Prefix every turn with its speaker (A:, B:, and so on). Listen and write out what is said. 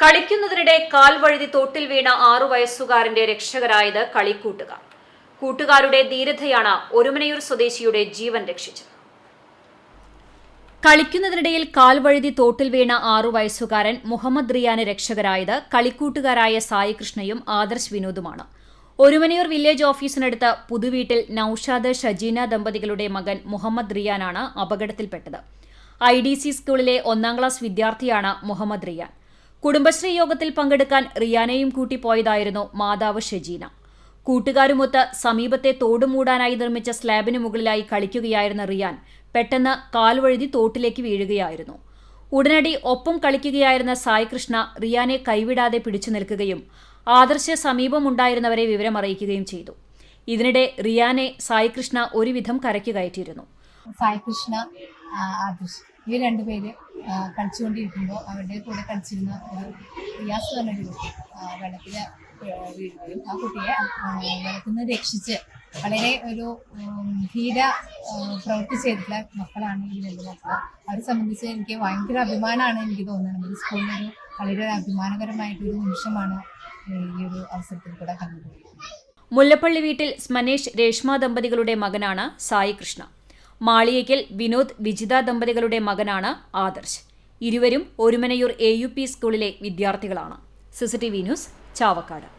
A: കളിക്കുന്നതിനിടെ കാൽ വഴുതി തോട്ടിൽ വീണ ആറു വയസ്സുകാരന്റെ രക്ഷകരായത് കളിക്കൂട്ടുകാർ. കൂട്ടുകാരുടെ ധീരതയാണ് ഒരുമനയൂർ സ്വദേശിയുടെ ജീവൻ രക്ഷിച്ചത്. കളിക്കുന്നതിനിടയിൽ കാൽ വഴുതി തോട്ടിൽ വീണ ആറു വയസ്സുകാരൻ മുഹമ്മദ് റിയാന് രക്ഷകരായത് കളിക്കൂട്ടുകാരായ സായി കൃഷ്ണയും ആദർശ് വിനോദുമാണ്. ഒരുമനയൂർ വില്ലേജ് ഓഫീസിനടുത്ത് പുതുവീട്ടിൽ നൌഷാദ് ഷജീന ദമ്പതികളുടെ മകൻ മുഹമ്മദ് റിയാനാണ് അപകടത്തിൽപ്പെട്ടത്. ഐ ഡി സി സ്കൂളിലെ ഒന്നാം ക്ലാസ് വിദ്യാർത്ഥിയാണ് മുഹമ്മദ് റിയാൻ. കുടുംബശ്രീ യോഗത്തിൽ പങ്കെടുക്കാൻ റിയാനയും കൂട്ടി പോയതായിരുന്നു മാതാവ് ഷെജീന. കൂട്ടുകാരുമൊത്ത് സമീപത്തെ തോട് മൂടാനായി നിർമ്മിച്ച സ്ലാബിന് മുകളിലായി കളിക്കുകയായിരുന്ന റിയാൻ പെട്ടെന്ന് കാൽവഴുതി തോട്ടിലേക്ക് വീഴുകയായിരുന്നു. ഉടനടി ഒപ്പം കളിക്കുകയായിരുന്ന സായ് കൃഷ്ണ റിയാനെ കൈവിടാതെ പിടിച്ചു നിൽക്കുകയും ആദർശ സമീപമുണ്ടായിരുന്നവരെ വിവരമറിയിക്കുകയും ചെയ്തു. ഇതിനിടെ റിയാനെ സായ് കൃഷ്ണ ഒരുവിധം കരയ്ക്ക് കയറ്റിയിരുന്നു.
B: സായി കൃഷ്ണ ഇവർ രണ്ടുപേര് കളിച്ചുകൊണ്ടിരിക്കുമ്പോൾ അവരുടെ കൂടെ കളിച്ചിരുന്ന ഒരു റിയാസ് പറഞ്ഞൊരു കുട്ടി ആ, വെള്ളത്തിൽ വീഴുകയും ആ കുട്ടിയെ വെള്ളത്തിൽ നിന്ന് രക്ഷിച്ച് വളരെ ഒരു ധീര പ്രവൃത്തി ചെയ്തിട്ടുള്ള മക്കളാണ് ഈ രണ്ട് മക്കൾ അവരെ സംബന്ധിച്ച് എനിക്ക് ഭയങ്കര അഭിമാനമാണ് എനിക്ക് തോന്നുന്നത്. ഈ സ്കൂളിലൊരു വളരെ അഭിമാനകരമായിട്ടൊരു നിമിഷമാണ് ഈ ഒരു അവസരത്തിൽ കൂടെ കണ്ടത്.
A: മുല്ലപ്പള്ളി വീട്ടിൽ സ്മനേഷ് രേഷ്മ ദമ്പതികളുടെ മകനാണ് സായി കൃഷ്ണ. മാളിയേക്കൽ വിനോദ് വിജിത ദമ്പതികളുടെ മകനാണ് ആദർശ്. ഇരുവരും ഒരുമനയൂർ എ സ്കൂളിലെ വിദ്യാർത്ഥികളാണ്. CCTV news Chavakkad.